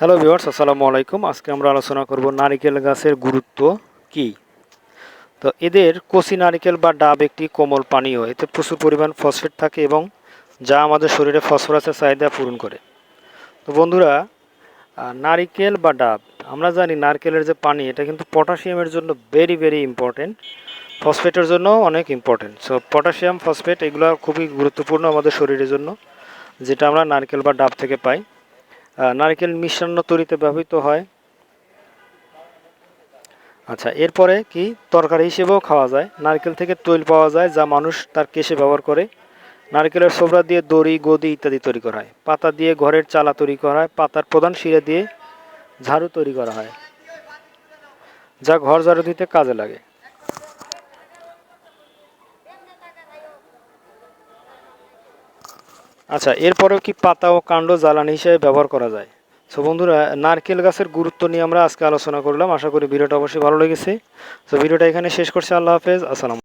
Hello viewers আসসালামু আলাইকুম। আজকে আমরা আলোচনা করব নারিকেল গাছের গুরুত্ব কি? তো এদের কচি নারিকেল বা ডাব একটি কোমল পানীয়। এতে প্রচুর পরিমাণ ফসফেট থাকে এবং যা আমাদের শরীরে ফসফরাসের চাহিদা পূরণ করে। তো বন্ধুরা নারিকেল বা ডাব, আমরা জানি নারকেলের যে পানি, এটা কিন্তু পটাশিয়ামের জন্য ভেরি ভেরি ইম্পর্টেন্ট ফসফেটের জন্য অনেক ইম্পর্টেন্ট সো পটাশিয়াম, ফসফেট, এগুলো খুবই গুরুত্বপূর্ণ আমাদের শরীরের জন্য, যেটা আমরা নারকেল বা ডাব থেকে পাই। নারকেল মিষ্টান্ন তৈরিতে ব্যবহৃত হয়। আচ্ছা এরপরে কি? তরকারি হিসেবেও খাওয়া যায়। নারকেল থেকে তৈল পাওয়া যায়, যা মানুষ তার কেশে ব্যবহার করে। নারকেলের সোবরা দিয়ে দড়ি, গদি ইত্যাদি তৈরি করা হয়। পাতা দিয়ে ঘরের চালা তৈরি করা হয়। পাতার প্রধান শিরা দিয়ে ঝাড়ু তৈরি করা হয়, যা ঘর ঝাড়ু দিতে কাজে লাগে। আচ্ছা এরপরেও কি পাতা ও কাণ্ড জ্বালানি হিসেবে ব্যবহার করা যায়? সো বন্ধুরা, নারকেল গাছের গুরুত্ব নিয়ে আমরা আজকে আলোচনা করলাম। আশা করি ভিডিওটা অবশ্যই ভালো লেগেছে। তো ভিডিওটা এখানে শেষ করছি। আল্লাহ হাফেজ। আসসালাম